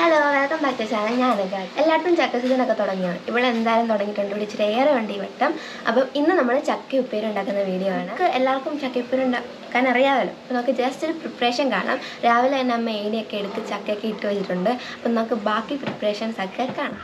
Hello welcome back to channel ഞാൻ ഗാഡ് എല്ലായിടത്തും ചക്ക സീസണൊക്കെ തുടങ്ങിയാണ് ഇവിടെ എന്തായാലും തുടങ്ങിയിട്ടുണ്ട്. ഇവിടെ ഇച്ചിരി ഏറെ വട്ടം. അപ്പം ഇന്ന് നമ്മൾ ചക്ക ഉപ്പേരി ഉണ്ടാക്കുന്ന വീഡിയോ ആണ്. എല്ലാവർക്കും ചക്ക ഉപ്പേരി ഉണ്ടാക്കാൻ അറിയാമല്ലോ. അപ്പം നമുക്ക് ജസ്റ്റ് ഒരു പ്രിപ്പറേഷൻ കാണാം. രാവിലെ തന്നെ അമ്മ ഏനിയൊക്കെ എടുത്ത് ചക്കയൊക്കെ ഇട്ട് വെച്ചിട്ടുണ്ട്. അപ്പം നമുക്ക് ബാക്കി പ്രിപ്പറേഷൻസ് ഒക്കെ കാണാം.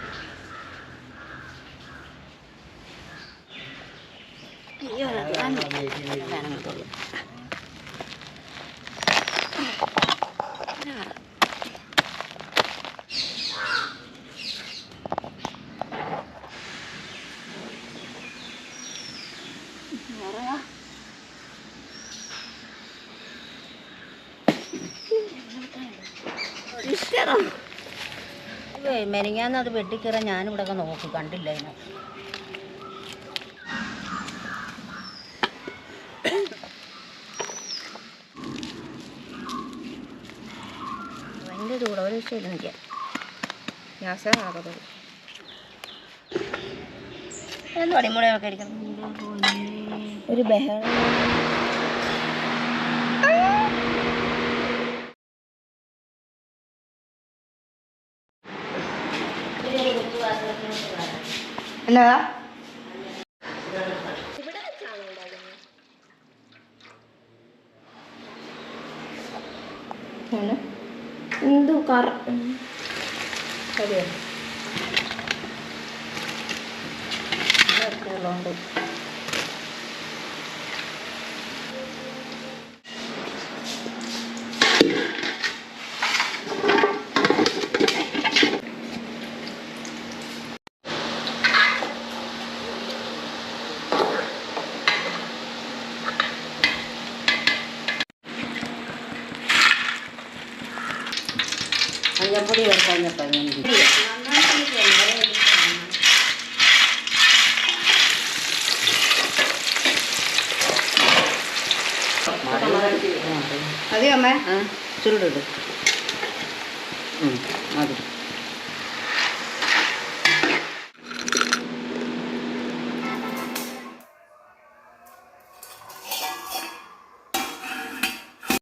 മെനിങ്ങാന്ന് അത് ഞാനിവിടെ ഒക്കെ നോക്കി കണ്ടില്ല അതിനെ. ഭയങ്കര ചൂട് ഒരു വിഷയമില്ല എനിക്ക് ഗ്യാസ് അടിമുളയൊക്കെ ഇരിക്കണം ഒരു ബഹളം. എന്നതാ? എന്തു കറ Hanya pulih yang banyak banyak. அதே அம்மா சுருடு ம் அது.